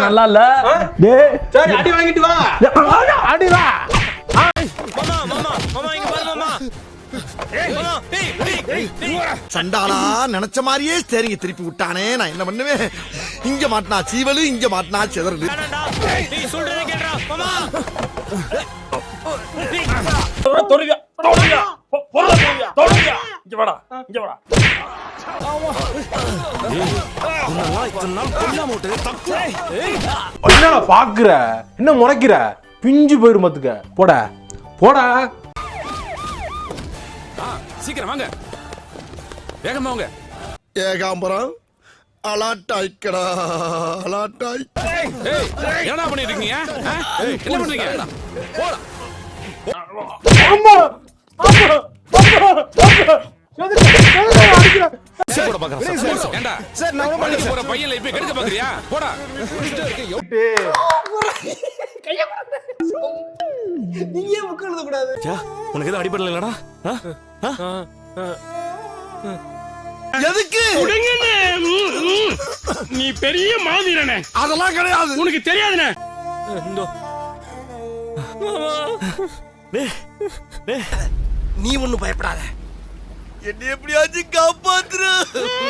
நல்லா இல்ல சரி அடி வாங்கிட்டு வா சண்டாளா நினைச்ச மாதிரியே சரிங்க திருப்பி விட்டானே நான் என்ன பண்ணுவேன்? இங்க மாட்டினா சீவலு இங்க மாட்டினா சிதறலு. வேணாம்டா நீ சொல்றதை இங்க வாடா. இங்க வாடா என்னடா பாக்குற என்ன முறைக்கிற? பிஞ்சு போயிரும் பாத்துக்க போடா. போடா. சீக்கிரம் வாங்க. வேகமா வாங்க. ஏகாம்பரம் அலாட்டாய்க்கடா அலாட்டாய் ஏய் என்னடா பண்ணிட்டு இருக்கீங்க? என்ன பண்றீங்க போடா அம்மா அம்மா அம்மா அம்மா எதுக்கு எதுக்கு அடிக்கிற போட பாக்குறேன் ஏண்டா சார் நான் போற பையன்ல இப்ப கெடுக்க பாக்குறியா? போடா. உனக்கு எதுவும் அடிபடல இல்லடா? எதுக்கு? நீ பெரிய மாதிரனே. அதெல்லாம் கிடையாது. உனக்கு தெரியாதுனே. இந்தோ. நீ ஒண்ணு பயப்படாத. என்னை எப்படியாச்சும் காப்பாத்துற